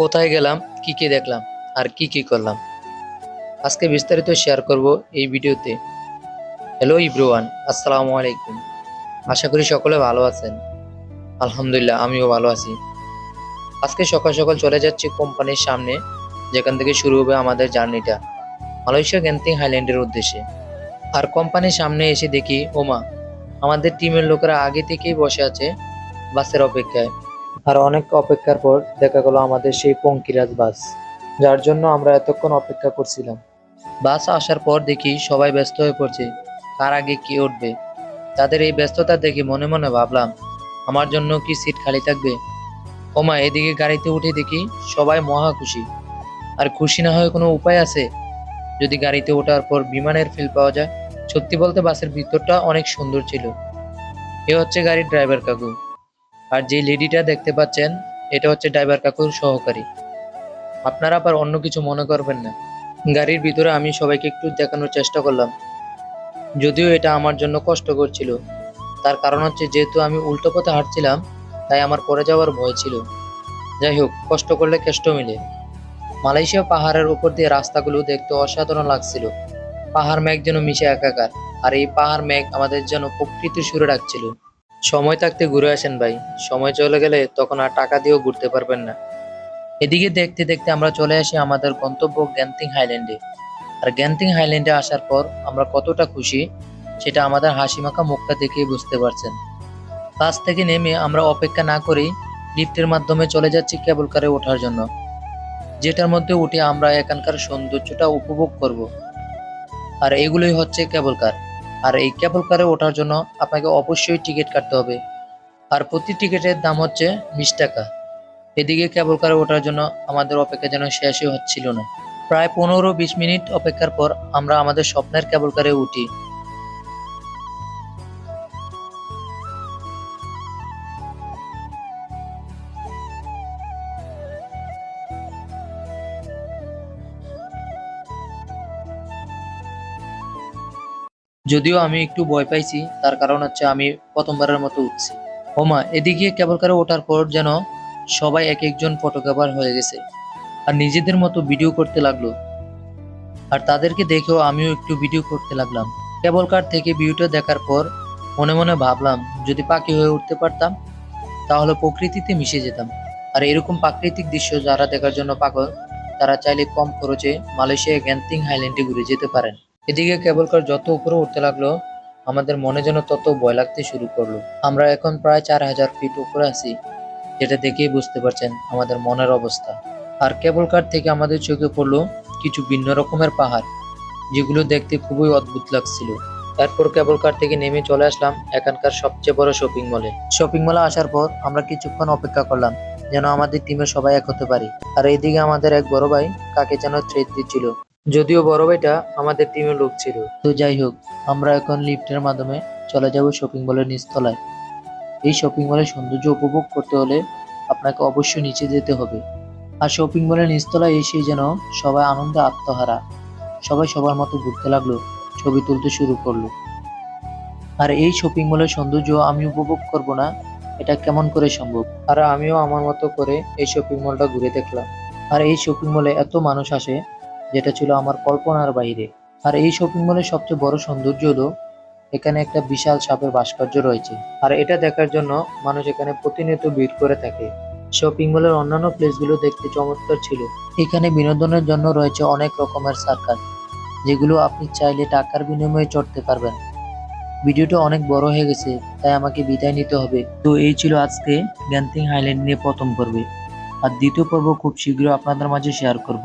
কোথায় গেলাম, কি কি দেখলাম আর কি কি করলাম। আজকে বিস্তারিত শেয়ার করব এই ভিডিওতে। হ্যালো ইব্রুয়ান আসসালামু আলাইকুম। আশা করি সকলে ভালো আছেন। আলহামদুলিল্লাহ, আমিও ভালো আছি। আজকে সকাল সকাল চলে যাচ্ছি কোম্পানির সামনে, যেখান থেকে শুরু হবে আমাদের জার্নিটা, মালয়েশিয়া গ্যান্তিং হাইল্যান্ডের উদ্দেশ্যে। আর কোম্পানির সামনে এসে দেখি, ওমা, আমাদের টিমের লোকেরা আগে থেকেই বসে আছে বাসের অপেক্ষায়। আর অনেক অপেক্ষার পর দেখা গেল আমাদের সেই পঙ্কিরাজ বাস, যার জন্য আমরা এতক্ষণ অপেক্ষা করছিলাম। বাস আসার পর দেখি সবাই ব্যস্ত হয়ে পড়ছে, কার আগে কি উঠবে। তাদের এই ব্যস্ততা দেখে মনে মনে ভাবলাম, আমার জন্য কি সিট খালি থাকবে? ওমা, এদিকে গাড়িতে উঠে দেখি সবাই মহা খুশি। আর খুশি না হয়ে কোনো উপায় আছে? যদি গাড়িতে ওঠার পর বিমানের ফিল পাওয়া যায়, সত্যি বলতে বাসের ভিতরটা অনেক সুন্দর ছিল। এ হচ্ছে গাড়ির ড্রাইভার কাকু। আর যে লেডিটা দেখতে পাচ্ছেন, এটা হচ্ছে ড্রাইভার কাকুর সহকারী। আপনারা আবার অন্য কিছু মনে করবেন না। গাড়ির ভিতরে আমি সবাইকে একটু দেখানোর চেষ্টা করলাম। যদিও এটা আমার জন্য কষ্ট ছিল তার কারণ হচ্ছে, যেহেতু আমি উল্টো পথে হাঁটছিলাম, তাই আমার পড়ে যাওয়ার ভয় ছিল। যাই হোক, কষ্ট করলে কেষ্ট মিলে। মালয়েশিয়া পাহাড়ের উপর দিয়ে রাস্তাগুলো দেখতে অসাধারণ লাগছিল। পাহাড় মেঘ যেন মিশে একাকার, আর এই পাহাড় মেঘ আমাদের যেন প্রকৃতির সুরে ডাকছিল। সময় থাকতে ঘুরে আসেন ভাই। সময় চলে গেলে তখন আর টাকা দিয়েও ঘুরতে পারবেন না। এদিকে দেখতে দেখতে আমরা চলে আসি আমাদের গন্তব্য গ্যান্তিং হাইল্যান্ডে। আর গ্যান্তিং হাইল্যান্ডে আসার পর আমরা কতটা খুশি, সেটা আমাদের হাসিমাখা মুখটা দেখেই বুঝতে পারছেন। বাস থেকে নেমে আমরা অপেক্ষা না করেই লিফটের মাধ্যমে চলে যাচ্ছি কেবল কারে ওঠার জন্য। যেটার মধ্যে উঠে আমরা এখানকার সৌন্দর্যটা উপভোগ করব। আর এগুলোই হচ্ছে কেবল কার। আর এই কেবল কারে ওঠার জন্য আপনাকে অবশ্যই টিকিট কাটতে হবে। আর প্রতি টিকিটের দাম হচ্ছে বিশ টাকা। এদিকে কেবল কারে ওঠার জন্য আমাদের অপেক্ষা যেন শেষই হচ্ছিল না। প্রায় পনেরো বিশ মিনিট অপেক্ষার পর আমরা আমাদের স্বপ্নের কেবল কারে উঠি। যদিও আমি একটু ভয় পাইছি, তার কারণ হচ্ছে আমি প্রথমবারের মতো উঠছি। ওমা, এদিকে কেবল কারে ওঠার পর যেন সবাই এক একজন ফটোগ্রাফার হয়ে গেছে আর নিজেদের মতো ভিডিও করতে লাগল। আর তাদেরকে দেখেও আমিও একটু ভিডিও করতে লাগলাম। কেবল কার থেকে ভিডিওটা দেখার পর মনে মনে ভাবলাম, যদি পাখি হয়ে উঠতে পারতাম, তাহলে প্রকৃতিতে মিশে যেতাম। আর এরকম প্রাকৃতিক দৃশ্য যারা দেখার জন্য পাগল, তারা চাইলে কম খরচে মালয়েশিয়া গ্যান্তিং হাইল্যান্ডে ঘুরে যেতে পারেন। এদিকে কেবল কার যত উপরে উঠতে লাগল, আমাদের মনে যেন তত ভয় লাগতে শুরু করল। আমরা এখন প্রায় চার হাজার ফিট উপরে আছি, যেটা দেখেই বুঝতে পারছেন আমাদের মনের অবস্থা। আর কেবল কার থেকে আমাদের চোখে পড়ল কিছু ভিন্ন রকমের পাহাড়, যেগুলো দেখতে খুবই অদ্ভুত লাগছিল। তারপর কেবল কার থেকে নেমে চলে আসলাম এখানকার সবচেয়ে বড় শপিং মলে শপিং মলে আসার পর আমরা কিছুক্ষণ অপেক্ষা করলাম, যেন আমাদের টিমের সবাই এক হতে পারি। আর এইদিকে আমাদের এক বড় ভাই কাকে যেন থ্রেড দিচ্ছিল। যদিও বড় ভাইটা আমাদের টিমের লোক ছিল। তো যাই হোক আমরা এখন লিফটের মাধ্যমে চলে যাব শপিং মলের নিচতলায়। এই শপিং মলের সৌন্দর্য উপভোগ করতে হলে আপনাকে অবশ্যই নিচে যেতে হবে। আর শপিং মলের নিচতলায় এসে যেন সবাই আনন্দে আত্মহারা সবাই সবার মতো ঘুরতে লাগল ছবি তুলতে শুরু করল। আর এই শপিং মলের সৌন্দর্য আমি উপভোগ করব না এটা কেমন করে সম্ভব? আর আমিও আমার মতো করে এই শপিং মলটা ঘুরে দেখলাম। আর এই শপিং মলে এত মানুষ আসে যেটা ছিল আমার কল্পনার বাইরে। আর এই শপিং মলের সবচেয়ে বড় সৌন্দর্য হলো, এখানে একটা বিশাল সাপের ভাস্কর্য রয়েছে। আর এটা দেখার জন্য মানুষ এখানে প্রতিনিয়ত ভিড় করে থাকে। শপিং মলের অন্যান্য প্লেসগুলো দেখতে চমৎকার ছিল। এখানে বিনোদনের জন্য রয়েছে অনেক রকমের সার্কাস যেগুলো আপনি চাইলে টাকার বিনিময়ে চড়তে পারবেন। ভিডিওটা অনেক বড় হয়ে গেছে, তাই আমাকে বিদায় নিতে হবে। তো এই ছিল আজকে গ্যান্তিং হাইল্যান্ড নিয়ে প্রথম পর্বে। আর দ্বিতীয় পর্ব খুব শীঘ্র আপনাদের মাঝে শেয়ার করব।